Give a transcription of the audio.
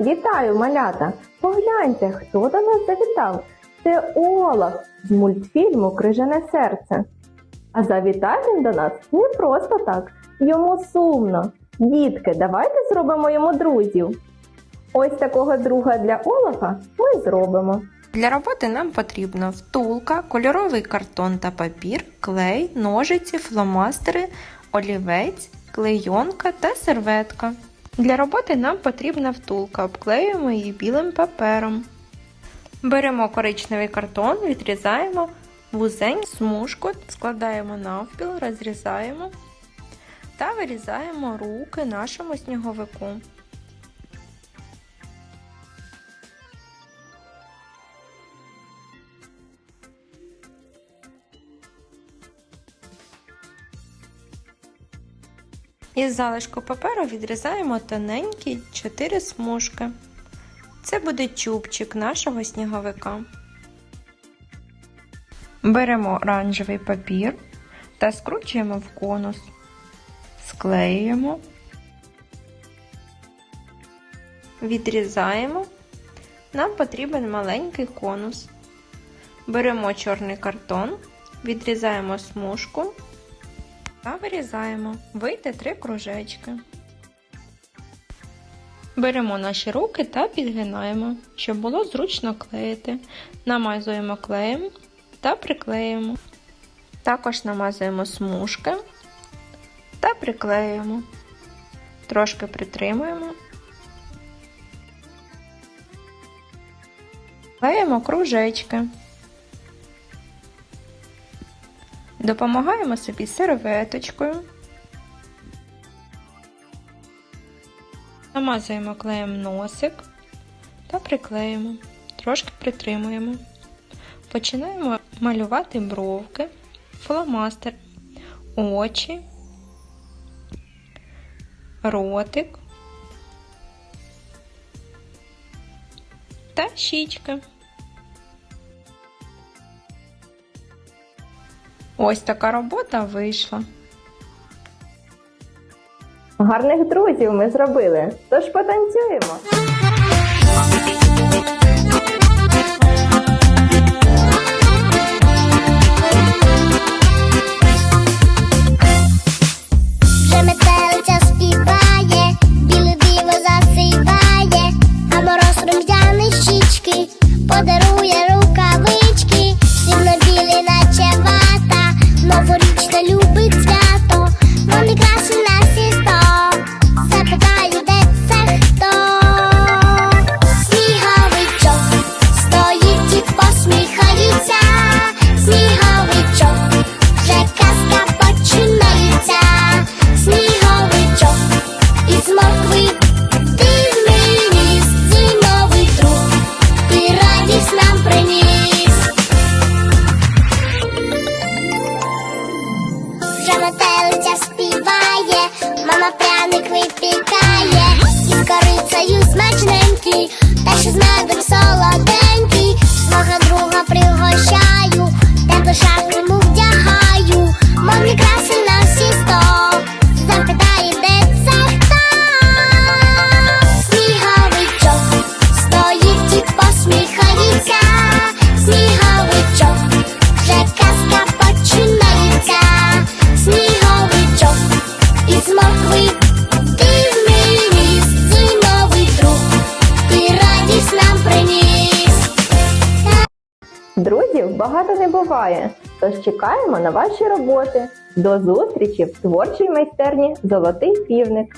Вітаю, малята! Погляньте, хто до нас завітав. Це Олаф з мультфільму Крижане серце. А завітав він до нас не просто так, йому сумно. Дітки, давайте зробимо йому друзів. Ось такого друга для Олафа ми зробимо. Для роботи нам потрібно втулка, кольоровий картон та папір, клей, ножиці, фломастери, олівець, клейонка та серветка. Для роботи нам потрібна втулка, обклеюємо її білим папером. Беремо коричневий картон, відрізаємо вузень, смужку, складаємо навпіл, розрізаємо та вирізаємо руки нашому сніговику. Із залишку паперу відрізаємо тоненькі 4 смужки. Це буде чубчик нашого сніговика. Беремо оранжевий папір та скручуємо в конус. Склеюємо, відрізаємо. Нам потрібен маленький конус. Беремо чорний картон, відрізаємо смужку та вирізаємо. Вийде три кружечки. Беремо наші руки та підгинаємо, щоб було зручно клеїти. Намазуємо клеєм та приклеїмо. Також намазуємо смужки та приклеюємо. Трошки притримуємо. Клеїмо кружечки. Допомагаємо собі серветочкою. Намазуємо клеєм носик та приклеїмо. Трошки притримуємо. Починаємо малювати бровки, фломастер, очі, ротик та щічки. Ось така робота вийшла. Гарних друзів ми зробили, тож потанцюємо. lucky that she's mad, that's all I багато не буває, тож чекаємо на ваші роботи. До зустрічі в творчій майстерні Золотий півник.